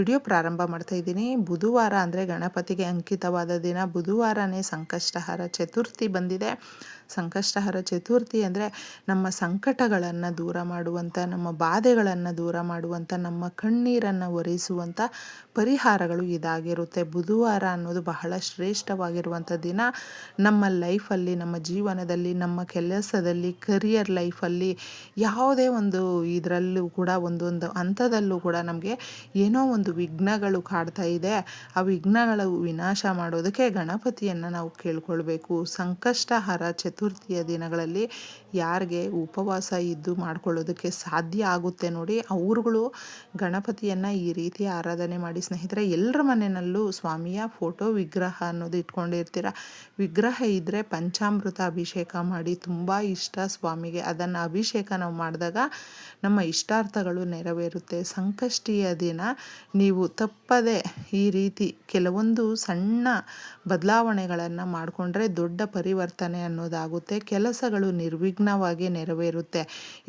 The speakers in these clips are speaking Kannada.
ವಿಡಿಯೋ ಪ್ರಾರಂಭ ಮಾಡ್ತಾ ಇದ್ದೀನಿ. ಬುಧವಾರ ಅಂದರೆ ಗಣಪತಿಗೆ ಅಂಕಿತವಾದ ದಿನ. ಬುಧವಾರನೇ ಸಂಕಷ್ಟಹರ ಚತುರ್ಥಿ ಬಂದಿದೆ. ಸಂಕಷ್ಟಹರ ಚತುರ್ಥಿ ಅಂದರೆ ನಮ್ಮ ಸಂಕಟಗಳನ್ನು ದೂರ ಮಾಡುವಂಥ ನಮ್ಮ ಬಾಧೆಗಳನ್ನು ದೂರ ಮಾಡುವಂಥ ನಮ್ಮ ಕಣ್ಣೀರನ್ನು ಒರೆಸುವಂಥ ಪರಿಹಾರಗಳು ಇದಾಗಿರುತ್ತೆ. ಬುಧವಾರ ಅನ್ನೋದು ಬಹಳ ಶ್ರೇಷ್ಠವಾಗಿರುವಂಥ ದಿನ. ನಮ್ಮ ಲೈಫಲ್ಲಿ ನಮ್ಮ ಜೀವನದಲ್ಲಿ, ನಮ್ಮ ಕೆಲಸದಲ್ಲಿ ಕರಿಯರ್ ಲೈಫಲ್ಲಿ ಯಾವುದೇ ಒಂದು ಇದರಲ್ಲೂ ಕೂಡ, ಒಂದೊಂದು ಹಂತದಲ್ಲೂ ಕೂಡ ನಮಗೆ ಏನೋ ಒಂದು ವಿಘ್ನಗಳು ಕಾಡ್ತಾ ಇದೆ. ಆ ವಿಘ್ನಗಳ ವಿನಾಶ ಮಾಡೋದಕ್ಕೆ ಗಣಪತಿಯನ್ನು ನಾವು ಕೇಳ್ಕೊಳ್ಬೇಕು. ಸಂಕಷ್ಟಹರ ಚತುರ್ಥಿಯ ದಿನಗಳಲ್ಲಿ ಯಾರಿಗೆ ಉಪವಾಸ ಇದ್ದು ಮಾಡ್ಕೊಳ್ಳೋದಕ್ಕೆ ಸಾಧ್ಯ ಆಗುತ್ತೆ ನೋಡಿ. ಅವ್ರುಗಳು ಗಣಪತಿಯನ್ನು ಈ ರೀತಿ ಆರಾಧನೆ ಮಾಡಿ, ಸ್ನೇಹಿತರೆ ಎಲ್ಲರ ಮನೆಯಲ್ಲೂ ಸ್ವಾಮಿಯ ಫೋಟೋ ವಿಗ್ರಹ ಅನ್ನೋದು ಇಟ್ಕೊಂಡಿರ್ತೀರ? ವಿಗ್ರಹ ಇದ್ದರೆ ಪಂಚಾಮೃತ ಅಭಿಷೇಕ ಮಾಡಿ ತುಂಬ ಇಷ್ಟ ಸ್ವಾಮಿಗೆ. ಅದನ್ನು ಅಭಿಷೇಕ ನಾವು ಮಾಡಿದಾಗ ನಮ್ಮ ಇಷ್ಟಾರ್ಥಗಳು ನೆರವೇರುತ್ತೆ. ಸಂಕಷ್ಟಿಯ ದಿನ ನೀವು ತಪ್ಪದೆ ಈ ರೀತಿ ಕೆಲವೊಂದು ಸಣ್ಣ ಬದಲಾವಣೆಗಳನ್ನು ಮಾಡಿಕೊಂಡ್ರೆ ದೊಡ್ಡ ಪರಿವರ್ತನೆ ಅನ್ನೋದಾಗುತ್ತೆ. ಕೆಲಸಗಳು ನಿರ್ವಿಘ್ನವಾಗಿ ನೆರವೇರುತ್ತೆ.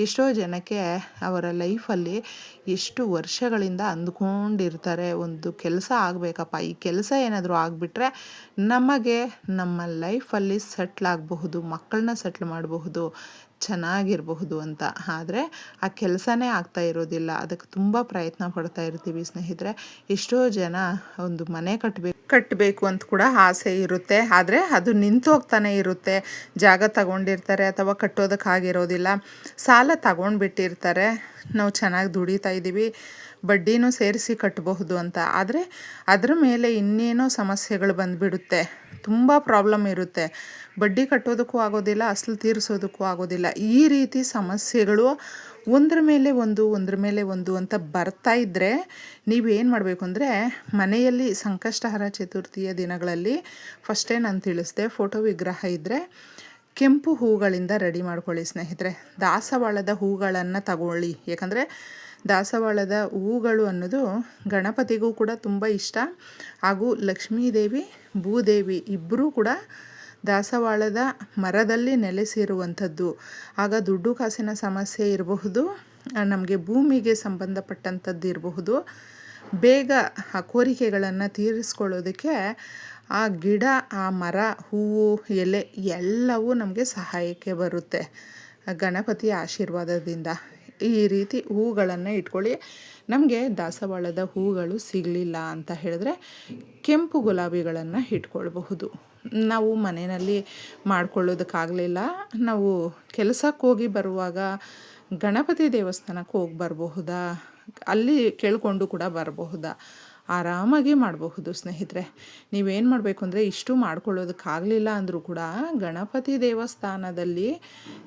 ಎಷ್ಟೋ ಜನಕ್ಕೆ ಅವರ ಲೈಫಲ್ಲಿ ಎಷ್ಟು ವರ್ಷಗಳಿಂದ ಅಂದ್ಕೊಂಡಿರ್ತಾರೆ, ಒಂದು ಕೆಲಸ ಆಗಬೇಕಪ್ಪ, ಈ ಕೆಲಸ ಏನಾದರೂ ಆಗಿಬಿಟ್ರೆ ನಮಗೆ ನಮ್ಮ ಲೈಫಲ್ಲಿ ಸೆಟ್ಲ್ ಆಗಬಹುದು, ಮಕ್ಕಳನ್ನ ಸೆಟ್ಲ್ ಮಾಡಬಹುದು ಚೆನ್ನಾಗಿರಬಹುದು ಅಂತ. ಆದರೆ ಆ ಕೆಲಸನೇ ಆಗ್ತಾ ಇರೋದಿಲ್ಲ. ಅದಕ್ಕೆ ತುಂಬ ಪ್ರಯತ್ನ ಪಡ್ತಾ ಇರ್ತೀವಿ ಸ್ನೇಹಿತರೆ. ಎಷ್ಟೋ ಜನ ಒಂದು ಮನೆ ಕಟ್ಟಬೇಕು ಕಟ್ಟಬೇಕು ಅಂತ ಕೂಡ ಆಸೆ ಇರುತ್ತೆ. ಆದರೆ ಅದು ನಿಂತು ಹೋಗ್ತಾನೆ ಇರುತ್ತೆ. ಜಾಗ ತಗೊಂಡಿರ್ತಾರೆ ಅಥವಾ ಕಟ್ಟೋದಕ್ಕಾಗಿರೋದಿಲ್ಲ ಸಾಲ ತಗೊಂಡ್ಬಿಟ್ಟಿರ್ತಾರೆ. ನಾವು ಚೆನ್ನಾಗಿ ದುಡಿತಾ ಇದ್ದೀವಿ. ಬಡ್ಡಿನೂ ಸೇರಿಸಿ ಕಟ್ಟಬಹುದು ಅಂತ. ಆದರೆ ಅದರ ಮೇಲೆ ಇನ್ನೇನೋ ಸಮಸ್ಯೆಗಳು ಬಂದುಬಿಡುತ್ತೆ. ತುಂಬ ಪ್ರಾಬ್ಲಮ್ ಇರುತ್ತೆ. ಬಡ್ಡಿ ಕಟ್ಟೋದಕ್ಕೂ ಆಗೋದಿಲ್ಲ, ಅಸಲು ತೀರಿಸೋದಕ್ಕೂ ಆಗೋದಿಲ್ಲ. ಈ ರೀತಿ ಸಮಸ್ಯೆಗಳು ಒಂದ್ರ ಮೇಲೆ ಒಂದು, ಒಂದ್ರ ಮೇಲೆ ಒಂದು ಅಂತ ಬರ್ತಾ ಇದ್ದರೆ ನೀವೇನು ಮಾಡಬೇಕು ಅಂದರೆ ಮನೆಯಲ್ಲಿ ಸಂಕಷ್ಟಹರ ಚತುರ್ಥಿಯ ದಿನಗಳಲ್ಲಿ ಫಸ್ಟೇ ನಾನು ತಿಳಿಸಿದೆ ಫೋಟೋ ವಿಗ್ರಹ ಇದ್ದರೆ ಕೆಂಪು ಹೂಗಳಿಂದ ರೆಡಿ ಮಾಡ್ಕೊಳ್ಳಿ ಸ್ನೇಹಿತರೆ. ದಾಸವಾಳದ ಹೂಗಳನ್ನು ತಗೊಳ್ಳಿ. ಯಾಕಂದರೆ ದಾಸವಾಳದ ಹೂಗಳು ಅನ್ನೋದು ಗಣಪತಿಗೂ ಕೂಡ ತುಂಬ ಇಷ್ಟ. ಹಾಗೂ ಲಕ್ಷ್ಮೀದೇವಿ, ಭೂದೇವಿ ಇಬ್ಬರೂ ಕೂಡ ದಾಸವಾಳದ ಮರದಲ್ಲಿ ನೆಲೆಸಿರುವಂಥದ್ದು. ಆಗ ದುಡ್ಡು ಕಾಸಿನ ಸಮಸ್ಯೆ ಇರಬಹುದು, ನಮಗೆ ಭೂಮಿಗೆ ಸಂಬಂಧಪಟ್ಟಂಥದ್ದು ಇರಬಹುದು. ಬೇಗ ಆ ಕೋರಿಕೆಗಳನ್ನು ತೀರಿಸ್ಕೊಳ್ಳೋದಕ್ಕೆ ಆ ಗಿಡ, ಆ ಮರ, ಹೂವು, ಎಲೆ ಎಲ್ಲವೂ ನಮಗೆ ಸಹಾಯಕ್ಕೆ ಬರುತ್ತೆ. ಗಣಪತಿಯ ಆಶೀರ್ವಾದದಿಂದ. ಈ ರೀತಿ ಹೂಗಳನ್ನು ಇಟ್ಕೊಳ್ಳಿ. ನಮಗೆ ದಾಸವಾಳದ ಹೂಗಳು ಸಿಗಲಿಲ್ಲ ಅಂತ ಹೇಳಿದ್ರೆ ಕೆಂಪು ಗುಲಾಬಿಗಳನ್ನು ಇಟ್ಕೊಳ್ಬಹುದು. ನಾವು ಮನೆಯಲ್ಲಿ ಮಾಡ್ಕೊಳ್ಳೋದಕ್ಕಾಗಲಿಲ್ಲ. ನಾವು ಕೆಲಸಕ್ಕೆ ಹೋಗಿ ಬರುವಾಗ ಗಣಪತಿ ದೇವಸ್ಥಾನಕ್ಕೆ ಹೋಗಿ ಬರಬಹುದಾ? ಅಲ್ಲಿ ಕೇಳಿಕೊಂಡು ಕೂಡ ಬರಬಹುದಾ? ಆರಾಮಾಗಿ ಮಾಡಬಹುದು ಸ್ನೇಹಿತರೆ. ನೀವೇನು ಮಾಡಬೇಕು ಅಂದರೆ ಇಷ್ಟು ಮಾಡ್ಕೊಳ್ಳೋದಕ್ಕಾಗಲಿಲ್ಲ ಅಂದರೂ ಕೂಡ ಗಣಪತಿ ದೇವಸ್ಥಾನದಲ್ಲಿ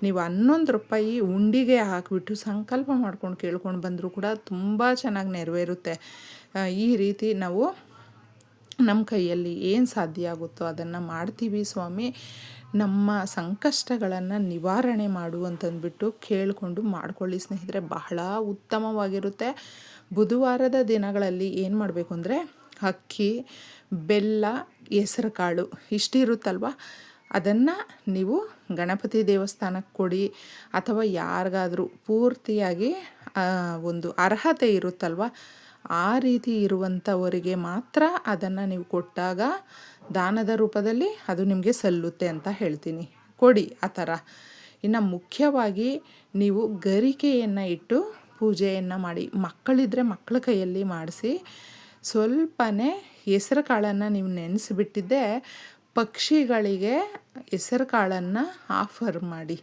ನೀವು ಹನ್ನೊಂದು ರೂಪಾಯಿ ಉಂಡಿಗೆ ಹಾಕಿಬಿಟ್ಟು ಸಂಕಲ್ಪ ಮಾಡ್ಕೊಂಡು ಕೇಳ್ಕೊಂಡು ಬಂದರೂ ಕೂಡ ತುಂಬ ಚೆನ್ನಾಗಿ ನೆರವೇರುತ್ತೆ. ಈ ರೀತಿ ನಾವು ನಮ್ಮ ಕೈಯಲ್ಲಿ ಏನು ಸಾಧ್ಯ ಆಗುತ್ತೋ ಅದನ್ನು ಮಾಡ್ತೀವಿ ಸ್ವಾಮಿ. ನಮ್ಮ ಸಂಕಷ್ಟಗಳನ್ನು ನಿವಾರಣೆ ಮಾಡು ಅಂತಂದ್ಬಿಟ್ಟು ಕೇಳಿಕೊಂಡು ಮಾಡ್ಕೊಳ್ಳಿ ಸ್ನೇಹಿತರೆ, ಬಹಳ ಉತ್ತಮವಾಗಿರುತ್ತೆ. ಬುಧವಾರದ ದಿನಗಳಲ್ಲಿ ಏನು ಮಾಡಬೇಕು ಅಂದರೆ, ಅಕ್ಕಿ, ಬೆಲ್ಲ ಹೆಸರು ಕಾಳು ಇಷ್ಟಿರುತ್ತಲ್ವ? ಅದನ್ನು ನೀವು ಗಣಪತಿ ದೇವಸ್ಥಾನಕ್ಕೆ ಕೊಡಿ, ಅಥವಾ ಯಾರಿಗಾದರೂ ಪೂರ್ತಿಯಾಗಿ ಒಂದು ಅರ್ಹತೆ ಇರುತ್ತಲ್ವ? ಆ ರೀತಿ ಇರುವಂಥವರಿಗೆ ಮಾತ್ರ ಅದನ್ನು ನೀವು ಕೊಟ್ಟಾಗ ದಾನದ ರೂಪದಲ್ಲಿ ಅದು ನಿಮಗೆ ಸಲ್ಲುತ್ತೆ ಅಂತ ಹೇಳ್ತೀನಿ. ಕೊಡಿ ಆ ಥರ. ಇನ್ನು ಮುಖ್ಯವಾಗಿ ನೀವು ಗರಿಕೆಯನ್ನು ಇಟ್ಟು ಪೂಜೆಯನ್ನು ಮಾಡಿ, ಮಕ್ಕಳಿದ್ರೆ ಮಕ್ಕಳ ಕೈಯಲ್ಲಿ ಮಾಡಿಸಿ, ಸ್ವಲ್ಪನೇ ಹೆಸರು ಕಾಳನ್ನು ನೀವು ನೆನೆಸಿಬಿಟ್ಟಿದ್ದೆ ಪಕ್ಷಿಗಳಿಗೆ ಹೆಸರು ಕಾಳನ್ನು ಆಫರ್ ಮಾಡಿ.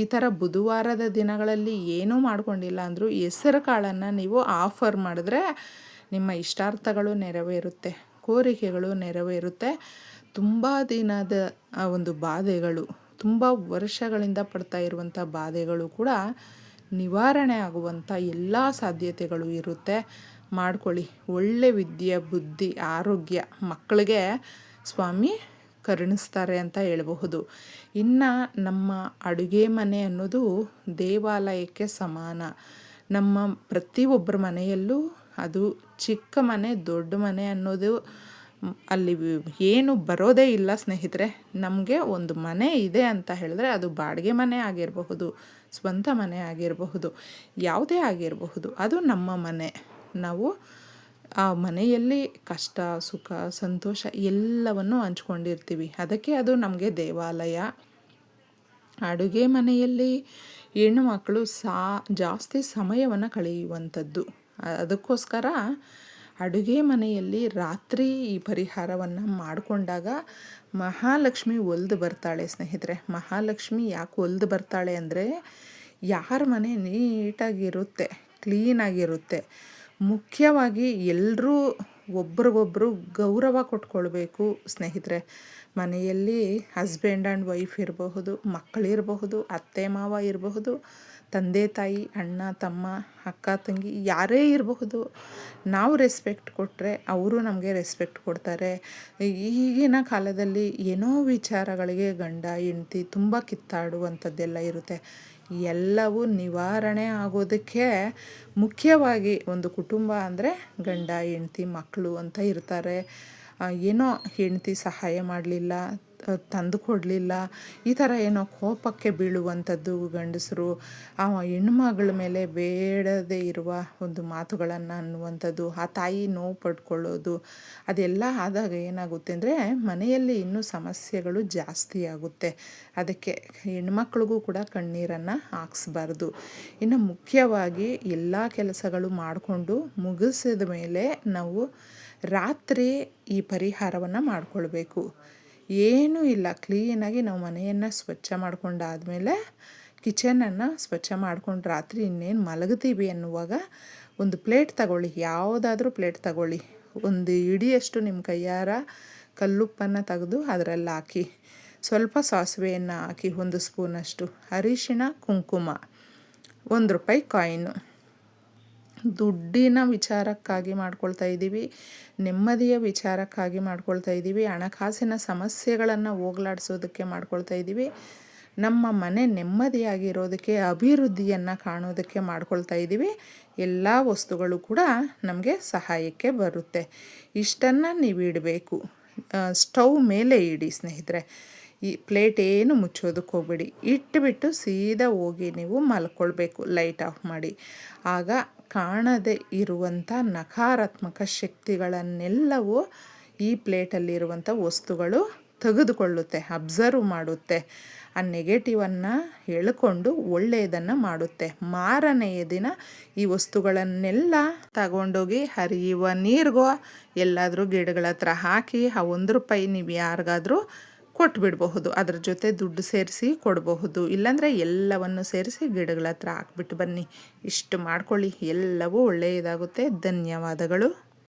ಈ ಥರ ಬುಧವಾರದ ದಿನಗಳಲ್ಲಿ ಏನೂ ಮಾಡ್ಕೊಂಡಿಲ್ಲ ಅಂದರೂ ಹೆಸರು ಕಾಳನ್ನು ನೀವು ಆಫರ್ ಮಾಡಿದ್ರೆ ನಿಮ್ಮ ಇಷ್ಟಾರ್ಥಗಳು ನೆರವೇರುತ್ತೆ, ಕೋರಿಕೆಗಳು ನೆರವೇರುತ್ತೆ. ತುಂಬ ದಿನದ ಒಂದು ಬಾಧೆಗಳು, ತುಂಬ ವರ್ಷಗಳಿಂದ ಪಡ್ತಾ ಇರುವಂಥ ಬಾಧೆಗಳು ಕೂಡ ನಿವಾರಣೆ ಆಗುವಂಥ ಎಲ್ಲ ಸಾಧ್ಯತೆಗಳು ಇರುತ್ತೆ. ಮಾಡ್ಕೊಳ್ಳಿ. ಒಳ್ಳೆ ವಿದ್ಯೆ, ಬುದ್ಧಿ, ಆರೋಗ್ಯ ಮಕ್ಕಳಿಗೆ ಸ್ವಾಮಿ ಕರುಣಿಸ್ತಾರೆ ಅಂತ ಹೇಳಬಹುದು. ಇನ್ನು ನಮ್ಮ ಅಡುಗೆ ಮನೆ ಅನ್ನೋದು ದೇವಾಲಯಕ್ಕೆ ಸಮಾನ. ನಮ್ಮ ಪ್ರತಿಯೊಬ್ಬರ ಮನೆಯಲ್ಲೂ ಅದು ಚಿಕ್ಕ ಮನೆ, ದೊಡ್ಡ ಮನೆ ಅನ್ನೋದು ಅಲ್ಲಿ ಏನು ಬರೋದೇ ಇಲ್ಲ ಸ್ನೇಹಿತರೆ. ನಮಗೆ ಒಂದು ಮನೆ ಇದೆ ಅಂತ ಹೇಳಿದ್ರೆ ಅದು ಬಾಡಿಗೆ ಮನೆ ಆಗಿರಬಹುದು, ಸ್ವಂತ ಮನೆ ಆಗಿರಬಹುದು, ಯಾವುದೇ ಆಗಿರಬಹುದು. ಅದು ನಮ್ಮ ಮನೆ. ನಾವು ಆ ಮನೆಯಲ್ಲಿ ಕಷ್ಟ, ಸುಖ, ಸಂತೋಷ ಎಲ್ಲವನ್ನು ಹಂಚ್ಕೊಂಡಿರ್ತೀವಿ. ಅದಕ್ಕೆ ಅದು ನಮಗೆ ದೇವಾಲಯ. ಅಡುಗೆ ಮನೆಯಲ್ಲಿ ಹೆಣ್ಣು ಮಕ್ಕಳು ಸಾ, ಜಾಸ್ತಿ ಸಮಯವನ್ನು ಕಳೆಯುವಂಥದ್ದು. ಅದಕ್ಕೋಸ್ಕರ ಅಡುಗೆ ಮನೆಯಲ್ಲಿ ರಾತ್ರಿ ಈ ಪರಿಹಾರವನ್ನು ಮಾಡಿಕೊಂಡಾಗ ಮಹಾಲಕ್ಷ್ಮಿ ಒಲ್ದು ಬರ್ತಾಳೆ ಸ್ನೇಹಿತರೆ. ಮಹಾಲಕ್ಷ್ಮಿ ಯಾಕೆ ಒಲ್ದು ಬರ್ತಾಳೆ ಅಂದರೆ ಯಾರ ಮನೆ ನೀಟಾಗಿರುತ್ತೆ, ಕ್ಲೀನಾಗಿರುತ್ತೆ. ಮುಖ್ಯವಾಗಿ ಎಲ್ಲರೂ ಒಬ್ರಿಗೊಬ್ರು ಗೌರವ ಕೊಟ್ಕೊಳ್ಬೇಕು ಸ್ನೇಹಿತರೆ. ಮನೆಯಲ್ಲಿ ಹಸ್ಬೆಂಡ್ ಆ್ಯಂಡ್ ವೈಫ್ ಇರಬಹುದು ಮಕ್ಕಳಿರಬಹುದು ಅತ್ತೆ, ಮಾವ ಇರಬಹುದು, ತಂದೆ, ತಾಯಿ, ಅಣ್ಣ, ತಮ್ಮ, ಅಕ್ಕ, ತಂಗಿ ಯಾರೇ ಇರಬಹುದು. ನಾವು ರೆಸ್ಪೆಕ್ಟ್ ಕೊಟ್ಟರೆ ಅವರು ನಮಗೆ ರೆಸ್ಪೆಕ್ಟ್ ಕೊಡ್ತಾರೆ. ಈಗಿನ ಕಾಲದಲ್ಲಿ ಏನೋ ವಿಚಾರಗಳಿಗೆ ಗಂಡ, ಹೆಂಡ್ತಿ ತುಂಬ ಕಿತ್ತಾಡುವಂಥದ್ದೆಲ್ಲ ಇರುತ್ತೆ. ಎಲ್ಲವೂ ನಿವಾರಣೆ ಆಗೋದಕ್ಕೆ ಮುಖ್ಯವಾಗಿ ಒಂದು ಕುಟುಂಬ ಅಂದರೆ ಗಂಡ, ಹೆಂಡ್ತಿ ಮಕ್ಕಳು ಅಂತ ಇರ್ತಾರೆ. ಏನೋ ಹೆಂಡ್ತಿ ಸಹಾಯ ಮಾಡಲಿಲ್ಲ ತಂದು ಕೊಡಲಿಲ್ಲ. ಈ ಥರ ಏನೋ ಕೋಪಕ್ಕೆ ಬೀಳುವಂಥದ್ದು ಗಂಡಸರು ಆ ಹೆಣ್ಮಗಳ ಮೇಲೆ ಬೇಡದೇ ಇರುವ ಒಂದು ಮಾತುಗಳನ್ನು ಅನ್ನುವಂಥದ್ದು, ಆ ತಾಯಿ ನೋವು ಪಡ್ಕೊಳ್ಳೋದು, ಅದೆಲ್ಲ ಆದಾಗ ಏನಾಗುತ್ತೆ ಅಂದರೆ ಮನೆಯಲ್ಲಿ ಇನ್ನೂ ಸಮಸ್ಯೆಗಳು ಜಾಸ್ತಿ ಆಗುತ್ತೆ. ಅದಕ್ಕೆ ಹೆಣ್ಮಕ್ಳಿಗೂ ಕೂಡ ಕಣ್ಣೀರನ್ನು ಹಾಕ್ಸ್ಬಾರ್ದು. ಇನ್ನು ಮುಖ್ಯವಾಗಿ ಎಲ್ಲ ಕೆಲಸಗಳು ಮಾಡಿಕೊಂಡು ಮುಗಿಸಿದ ಮೇಲೆ ನಾವು ರಾತ್ರಿ ಈ ಪರಿಹಾರವನ್ನು ಮಾಡಿಕೊಳ್ಬೇಕು. ಏನೂ ಇಲ್ಲ. ಕ್ಲೀನಾಗಿ ನಾವು ಮನೆಯನ್ನು ಸ್ವಚ್ಛ ಮಾಡ್ಕೊಂಡಾದಮೇಲೆ ಕಿಚನನ್ನು ಸ್ವಚ್ಛ ಮಾಡ್ಕೊಂಡು ರಾತ್ರಿ ಇನ್ನೇನು ಮಲಗ್ತೀವಿ ಅನ್ನುವಾಗ ಒಂದು ಪ್ಲೇಟ್ ತಗೊಳ್ಳಿ. ಯಾವುದಾದ್ರೂ ಪ್ಲೇಟ್ ತಗೊಳ್ಳಿ. ಒಂದು ಇಡಿಯಷ್ಟು ನಿಮ್ಮ ಕೈಯಾರ ಕಲ್ಲುಪ್ಪನ್ನು ತೆಗೆದು ಅದರಲ್ಲಿ ಹಾಕಿ. ಸ್ವಲ್ಪ ಸಾಸಿವೆಯನ್ನು ಹಾಕಿ ಒಂದು ಸ್ಪೂನಷ್ಟು ಅರಿಶಿಣ, ಕುಂಕುಮ. ಒಂದು ರೂಪಾಯಿ ಕಾಯಿನು ದುಡ್ಡಿನ ವಿಚಾರಕ್ಕಾಗಿ ಮಾಡ್ಕೊಳ್ತಾ ಇದ್ದೀವಿ, ನೆಮ್ಮದಿಯ ವಿಚಾರಕ್ಕಾಗಿ ಮಾಡ್ಕೊಳ್ತಾ ಇದ್ದೀವಿ, ಹಣಕಾಸಿನ ಸಮಸ್ಯೆಗಳನ್ನು ಹೋಗ್ಲಾಡ್ಸೋದಕ್ಕೆ ಮಾಡ್ಕೊಳ್ತಾ ಇದ್ದೀವಿ, ನಮ್ಮ ಮನೆ ನೆಮ್ಮದಿಯಾಗಿರೋದಕ್ಕೆ, ಅಭಿವೃದ್ಧಿಯನ್ನು ಕಾಣೋದಕ್ಕೆ ಮಾಡ್ಕೊಳ್ತಾ ಇದ್ದೀವಿ, ಎಲ್ಲ ವಸ್ತುಗಳು ಕೂಡ ನಮಗೆ ಸಹಾಯಕ್ಕೆ ಬರುತ್ತೆ. ಇಷ್ಟನ್ನು ನೀವು ಇಡಬೇಕು. ಸ್ಟವ್ ಮೇಲೆ ಇಡಿ ಸ್ನೇಹಿತರೆ. ಈ ಪ್ಲೇಟ್ ಏನು ಮುಚ್ಚೋದಕ್ಕೆ ಹೋಗ್ಬೇಡಿ. ಇಟ್ಟುಬಿಟ್ಟು ಸೀದಾ ಹೋಗಿ ನೀವು ಮಲ್ಕೊಳ್ಬೇಕು, ಲೈಟ್ ಆಫ್ ಮಾಡಿ. ಆಗ ಕಾಣದೇ ಇರುವಂಥ ನಕಾರಾತ್ಮಕ ಶಕ್ತಿಗಳನ್ನೆಲ್ಲವೂ ಈ ಪ್ಲೇಟಲ್ಲಿರುವಂಥ ವಸ್ತುಗಳು ತೆಗೆದುಕೊಳ್ಳುತ್ತೆ, ಅಬ್ಸರ್ವ್ ಮಾಡುತ್ತೆ. ಆ ನೆಗೆಟಿವನ್ನು ಎಳ್ಕೊಂಡು ಒಳ್ಳೆಯದನ್ನು ಮಾಡುತ್ತೆ. ಮಾರನೆಯ ದಿನ ಈ ವಸ್ತುಗಳನ್ನೆಲ್ಲ ತಗೊಂಡೋಗಿ ಹರಿಯುವ ನೀರಿಗೋ, ಎಲ್ಲಾದರೂ ಗಿಡಗಳ ಹತ್ರ ಹಾಕಿ, ಆ ಒಂದು ರೂಪಾಯಿ ನೀವು ಯಾರಿಗಾದರೂ ಕೊಟ್ಬಿಡಬಹುದು. ಅದರ ಜೊತೆ ದುಡ್ಡು ಸೇರಿಸಿ ಕೊಡಬಹುದು. ಇಲ್ಲಾಂದರೆ ಎಲ್ಲವನ್ನು ಸೇರಿಸಿ ಗಿಡಗಳ ಹತ್ರ ಹಾಕ್ಬಿಟ್ಟು ಬನ್ನಿ. ಇಷ್ಟು ಮಾಡ್ಕೊಳ್ಳಿ. ಎಲ್ಲವೂ ಒಳ್ಳೆಯದಾಗುತ್ತೆ. ಧನ್ಯವಾದಗಳು.